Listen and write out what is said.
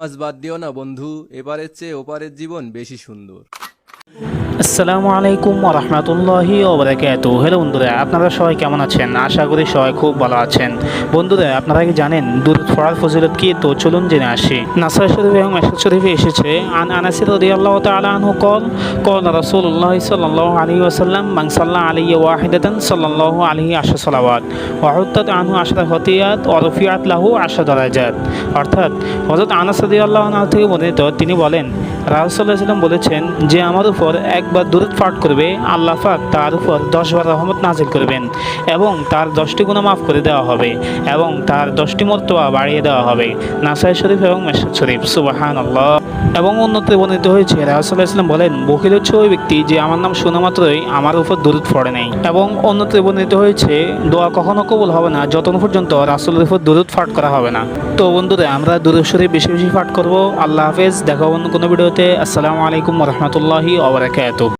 মাছ বাদ দিও না বন্ধু এপারের চেয়ে ওপারের জীবন বেশি সুন্দর। আসসালামু আলাইকুম রহমতুল্লাহি ওবরাকাত হ্যালো বন্ধুরা, আপনারা সবাই কেমন আছেন? আশা করি সবাই খুব ভালো আছেন। বন্ধুরা, আপনারা কি জানেন দুধ ফড়ার ফজিলত কি? তো চলুন জেনে আসি। নাসার শরীফ এবং মেসাদ শরীফে এসেছে, আন আনাসির রদিয়াল্লাহ তালাহু কল কল রসুল্লাহ সাল্লাহ আলী ওসাল্লাম মাংসাল্লাহ আলী ওয়াহিদান সাল্লাহ আলী আশা সালাওয়াত ওয়াহত্তাত আনহু আশরা হতিয়াত অরফিয়াত লাহু আশা দরাজাত। অর্থাৎ হজরত আনাস রদিয়াল্লাহ থেকে বর্ণিত তিনি বলেন রাসূলুল্লাহ বলেছেন যে আমার উপর একবার দূরত পাঠ করবে, আল্লাহ পাক তার উপর দশবার রহমত নাজিল করবেন এবং তার দশটি গুণা মাফ করে দেওয়া হবে এবং তার দশটি মর্তবা বাড়িয়ে দেওয়া হবে। নাসাই শরীফ এবং মেসাদ শরীফ সুবাহান আল্লাহ এবং উন্নতি বর্ণিত হয়েছে রাসুল্লাহ ইসলাম বলেন বকিল হচ্ছে ওই ব্যক্তি যে আমার নাম শোনা মাত্রই আমার উপর দূরত পড়ে নেই। এবং উন্নতি বর্ণিত হয়েছে, দোয়া কখনো কবুল হবে না যতক্ষণ পর্যন্ত রাসুলের উপর দূরত পাঠ করা হবে না। তো বন্ধুরা, আমরা দূরের শরীফ বেশি বেশি পাঠ করব। আল্লাহ হাফেজ, দেখা অন্য কোনো ভিডিওতে আসসালামু আলাইকুম রহমতুল্লাহি ওবরাকাতুহ